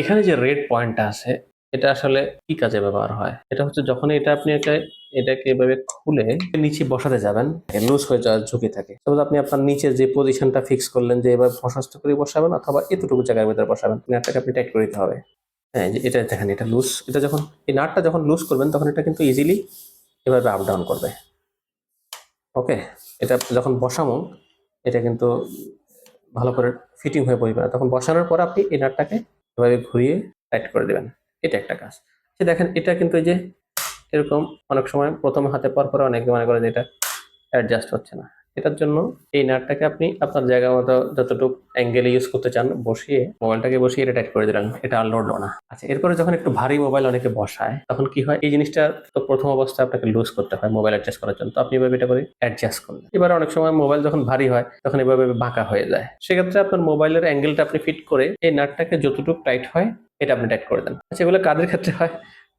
এখানে যে রেড পয়েন্টটা আছে, এটা আসলে কি কাজে ব্যবহার হয়? এটা হচ্ছে যখন এটা আপনি এটা এটাকে এভাবে খুলে নিচে বসাতে যাবেন লুজ হয়ে যাওয়ার ঝুঁকি থাকে। সাপোজ আপনি আপনার নিচে যে পজিশনটা ফিক্স করলেন যে এবার প্রশস্ত করে বসাবেন অথবা এতটুকু জায়গার ভিতরে বসাবেন নাটটাকে আপনি টাইট করে দিতে হবে। হ্যাঁ এটা দেখেন, এটা লুজ এটা যখন, এই নাটটা যখন লুজ করবেন, তখন এটা কিন্তু ইজিলি এভাবে আপ ডাউন করবে। ওকে এটা যখন বসামো এটা কিন্তু ভালো করে ফিটিং হয়ে পড়বে তখন বসানোর পর আপনি এই নাটটাকে এভাবে ঘুরিয়ে টাইট করে দেবেন। এটা একটা কাজ। সে দেখেন, এটা কিন্তু এই যে এরকম অনেক সময় প্রথম হাতে পর পরে অনেকে মনে করে যে এটা অ্যাডজাস্ট হচ্ছে না। এটার জন্য এই নাটটাকে আপনি আপনার জায়গা মতো যতটুকু অ্যাঙ্গেলে ইউজ করতে চান বসিয়ে মোবাইলটাকে বসিয়ে এটা টাইট করে দিলেন, এটা আর লড়লো না। আচ্ছা এরপরে যখন একটু ভারী মোবাইল অনেকে বসায়, তখন কি হয়? এই জিনিসটা তো প্রথম অবস্থায় আপনাকে লুজ করতে হয় মোবাইল অ্যাডজাস্ট করার জন্য। তো আপনি এভাবে এটা করে অ্যাডজাস্ট করলেন। এবার অনেক সময় মোবাইল যখন ভারী হয়, তখন এভাবে বাঁকা হয়ে যায়। সেক্ষেত্রে আপনার মোবাইলের অ্যাঙ্গেলটা আপনি ফিট করে এই নাটটাকে যতটুকু টাইট হয়, এটা আপনি টাইট করে দেন। আচ্ছা এগুলো কাদের ক্ষেত্রে হয়?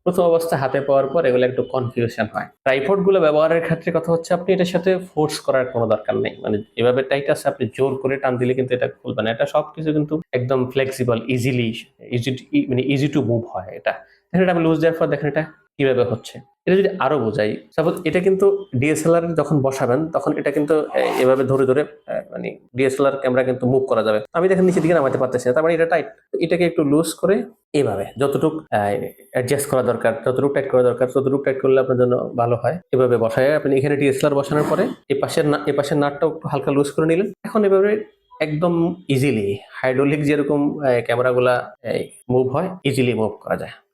প্রথম অবস্থা হাতে পাওয়ার পর এগুলো একটু কনফিউশন হয়। ট্রাইপডগুলো ব্যবহারের ক্ষেত্রে কথা হচ্ছে আপনি এটার সাথে ফোর্স করার কোনো দরকার নেই। মানে এভাবে টাইট আছে, আপনি জোর করে টান দিলে কিন্তু এটা খুলবে না। এটা সবকিছু কিন্তু একদম ফ্লেক্সিবল ইজিলি ইজি মানে ইজি টু মুভ হয় এটা। দেখেন এটা আমি লুজ দেওয়ার পর দেখেন এটা কীভাবে হচ্ছে? এটা যদি আরও বোঝাই সাপোজ এটা কিন্তু ডিএসএলআর যখন বসাবেন, তখন এটা কিন্তু এভাবে ধরে ধরে মানে ডিএসএলআর ক্যামেরা কিন্তু মুভ করা যাবে। আমি দেখেন নিচের দিকে নামাতে পারতেছি না, তার মানে এটা টাইট এটাকে একটু লুজ করে এভাবে, যতটুকু অ্যাডজাস্ট করা দরকার, যতটুকু টাইট করা দরকার, ততটুকু টাইট করলে আপনার জন্য ভালো হয়। এভাবে বসায়, আপনি এখানে ডিএসএলআর বসানোর পরে এই পাশের না এই পাশের নাটটাও একটু হালকা লুজ করে নিলেন। এখন এভাবে একদম ইজিলি হাইড্রোলিক যেরকম ক্যামেরাগুলা মুভ হয় ইজিলি মুভ করা যায়।